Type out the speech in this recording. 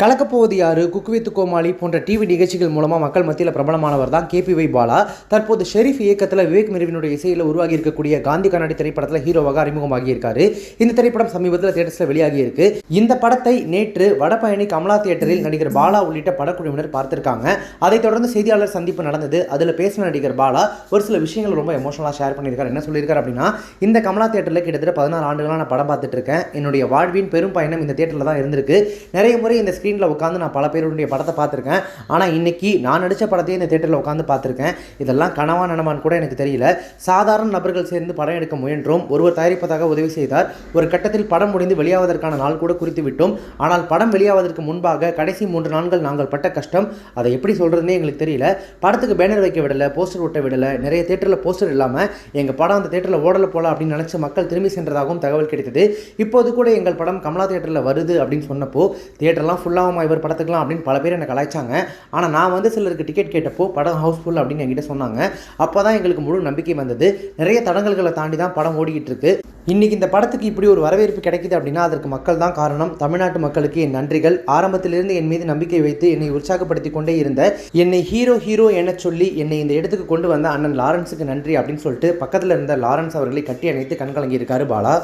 கலக்கப்போவது யாரு குக்குவித்து கோமாளி போன்ற டிவி நிகழ்ச்சிகள் மூலமாக மக்கள் மத்தியில் பிரபலமானவர் தான் கேபிவை பாலா. தற்போது ஷெரீஃப் இயக்கத்தில் விவேக் மிருவினுடைய இசையில் உருவாகி இருக்கக்கூடிய காந்தி கண்ணாடி திரைப்படத்தில் ஹீரோவாக அறிமுகமாகி இருக்காரு இந்த திரைப்படம் சமீபத்தில் தேட்டர்ஸில் வெளியாகி இருக்கு இந்த படத்தை நேற்று வடபழனி கமலா தியேட்டரில் நடிகர் பாலா உள்ளிட்ட படக்குழுவினர் பார்த்திருக்காங்க. அதைத் தொடர்ந்து செய்தியாளர் சந்திப்பு நடந்தது. அதில் பேசின நடிகர் பாலா ஒரு சில விஷயங்கள் ரொம்ப எமோஷனலாக ஷேர் பண்ணியிருக்காரு. என்ன சொல்லியிருக்காரு அப்படின்னா இந்த கமலா தியேட்டரில் கிட்டத்தட்ட பதினாறு ஆண்டுகளாக நான் படம் பார்த்துட்டு இருக்கேன். என்னுடைய வாழ்வின் பெரும் பயணம் இந்த தியேட்டரில் தான் இருந்திருக்கு. நிறைய முறை இந்த ஸ்க்ரீனில் உட்காந்து நான் பல பேருடைய படத்தை பார்த்துருக்கேன். ஆனால் இன்றைக்கி நான் நடித்த படத்தையே இந்த தேட்டரில் உட்காந்து பார்த்துருக்கேன். இதெல்லாம் கனவா நனவான்னு கூட எனக்கு தெரியல. சாதாரண நபர்கள் சேர்ந்து படம் எடுக்க முயன்றோம். ஒருவர் தயாரிப்பதாக உதவி செய்தார். ஒரு கட்டத்தில் படம் முடிந்து வெளியாவதற்கான நாள் கூட குறித்து விட்டோம் ஆனால் படம் வெளியாவதற்கு முன்பாக கடைசி மூன்று நாட்கள் நாங்கள் பட்ட கஷ்டம். அதை எப்படி சொல்கிறதுனே எங்களுக்கு தெரியல. படத்துக்கு பேனர் வைக்க விடலை போஸ்டர் ஒட்ட விடலை நிறைய தேட்டரில் போஸ்டர் இல்லாமல் எங்கள் படம் அந்த தேட்டரில் ஓடல போல அப்படின்னு நினச்ச மக்கள் திரும்பி சென்றதாகவும் தகவல் கிடைத்தது. இப்போது கூட எங்கள் படம் கமலா தேட்டரில் வருது அப்படின்னு சொன்னப்போ தேட்டர்லாம் ஃபுல்லாக ஃபுல்லாகுமா இவர் படத்துக்கலாம் அப்படின்னு பல பேர் என்னை கலாய்ச்சாங்க. ஆனால் நான் வந்து சிலருக்கு டிக்கெட் கேட்டப்போ படம் ஹவுஸ்ஃபுல் அப்படின்னு என்கிட்ட சொன்னாங்க. அப்போ தான் எங்களுக்கு முழு நம்பிக்கை வந்தது. நிறைய தடங்கல்களை தாண்டி தான் படம் ஓடிக்கிட்டு இருக்கு. இன்றைக்கி இந்த படத்துக்கு இப்படி ஒரு வரவேற்பு கிடைக்குது அப்படின்னா அதற்கு மக்கள் தான் காரணம். தமிழ்நாட்டு மக்களுக்கு என் நன்றிகள். ஆரம்பத்திலிருந்து என் மீது நம்பிக்கை வைத்து என்னை உற்சாகப்படுத்தி கொண்டே இருந்த என்னை ஹீரோ ஹீரோ என சொல்லி என்னை இந்த இடத்துக்கு கொண்டு வந்த அண்ணன் லாரன்ஸுக்கு நன்றி அப்படின்னு சொல்லிட்டு பக்கத்தில் இருந்த லாரன்ஸ் அவர்களை கட்டி அணைத்து கண்கலங்கியிருக்காரு பாலா.